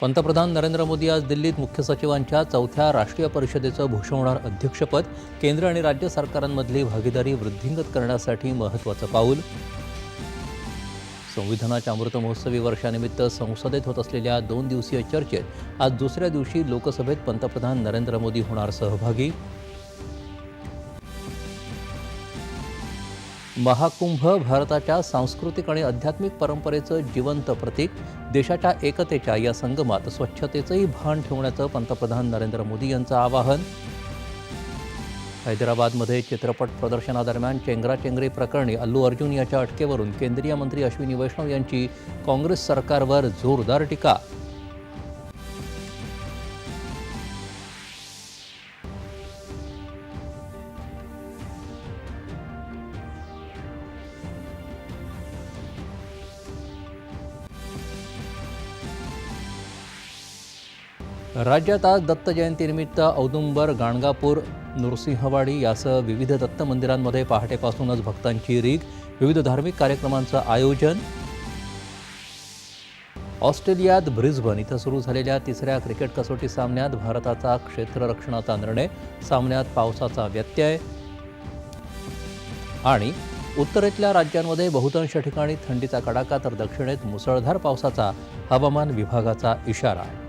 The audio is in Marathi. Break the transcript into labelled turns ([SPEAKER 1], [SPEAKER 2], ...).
[SPEAKER 1] पंतप्रधान नरेंद्र मोदी आज दिल्लीत मुख्य सचिवांच्या चौथ्या राष्ट्रीय परिषदेचं भूषवणार अध्यक्षपद केंद्र आणि राज्य सरकारांमधली भागीदारी वृद्धिंगत करण्यासाठी महत्त्वाचं पाऊल. संविधानाच्या अमृत महोत्सवी वर्षानिमित्त संसदेत होत असलेल्या दोन दिवसीय चर्चेत आज दुसऱ्या दिवशी लोकसभेत पंतप्रधान नरेंद्र मोदी होणार सहभागी. महाकुंभ भारताच्या सांस्कृतिक आणि आध्यात्मिक परंपरेचं जिवंत प्रतीक देशाच्या एकतेच्या या संगमात स्वच्छतेचंही भान ठेवण्याचं पंतप्रधान नरेंद्र मोदी यांचं आवाहन. हैदराबादमध्ये चित्रपट प्रदर्शनादरम्यान चेंगराचेंगरी प्रकरणी अल्लू अर्जुन याच्या अटकेवरून केंद्रीय मंत्री अश्विनी वैष्णव यांची काँग्रेस सरकारवर जोरदार टीका. राज्यात आज दत्त जयंतीनिमित्त औदुंबर गाणगापूर नृसिंहवाडी यासह विविध दत्त मंदिरांमध्ये पहाटेपासूनच भक्तांची रीग विविध धार्मिक कार्यक्रमांचं आयोजन. ऑस्ट्रेलियात ब्रिस्बन इथं सुरू झालेल्या तिसऱ्या क्रिकेट कसोटी सामन्यात भारताचा क्षेत्ररक्षणाचा निर्णय. सामन्यात पावसाचा व्यत्यय. आणि उत्तरेतल्या राज्यांमध्ये बहुतांश ठिकाणी थंडीचा कडाका तर दक्षिणेत मुसळधार पावसाचा हवामान विभागाचा इशारा.